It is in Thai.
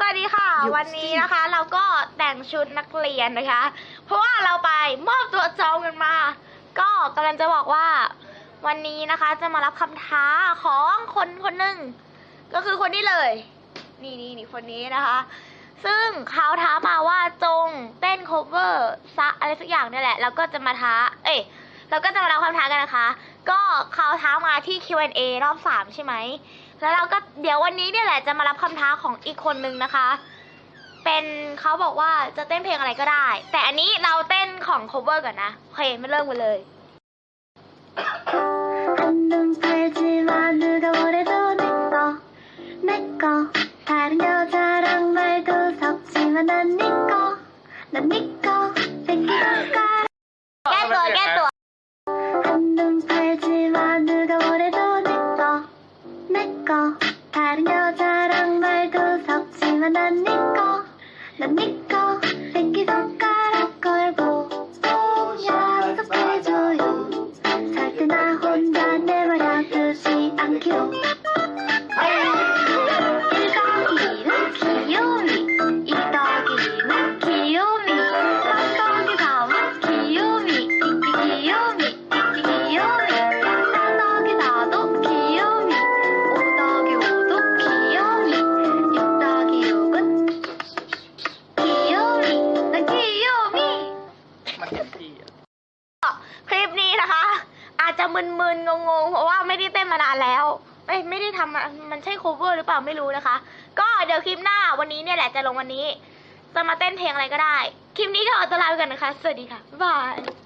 สวัสดีค่ะ วันนี้นะคะ เราก็แต่งชุดนักเรียนนะคะ เพราะว่าเราไปมอบตัวจองกันมา ก็กำลังจะบอกว่า วันนี้นะคะจะมารับคำท้าของคนคนหนึ่งก็คือคนนี้เลย นี่นี่นี่คนนี้นะคะ ซึ่งเขาท้ามาว่าจงเต้น cover ซะอะไรสักอย่างเนี่ยแหละ แล้วก็จะมาท้า เอ้ยเราก็จะมารับคำท้ากันนะคะ ก็เขาท้ามาที่ Q&A รอบสามใช่ไหม แล้วเราก็เดี๋ยววันนี้เนี่ยแหละจะมารับคำท้าของอีกคนนึงนะคะ เป็นเขาบอกว่าจะเต้นเพลงอะไรก็ได้ แต่อันนี้เราเต้นของ cover ก่อนนะโอเคมาเริ่มกันเลย한눈 않기로 1더기는 귀요미 2더기는 귀요미 3더기 다음은 귀요미 띠띠 귀요미 띠띠 귀요미 4더기4도 귀요미 5더기 5도 귀요미 6더기 6은 귀요미 난 귀요미 มันเป็นพี่อะ คลิปนี้นะคะ อาจจะมึนๆงงๆเพราะว่าไม่ได้เต้นมานานแล้วไม่ไม่ได้ทำมามันใช่ cover หรือเปล่าไม่รู้นะคะ ก็เดี๋ยวคลิปหน้าวันนี้เนี่ยแหละจะลงวันนี้ จะมาเต้นเพลงอะไรก็ได้ คลิปนี้ก็ขอตัวลาไปก่อนนะคะ สวัสดีค่ะ บ๊ายบาย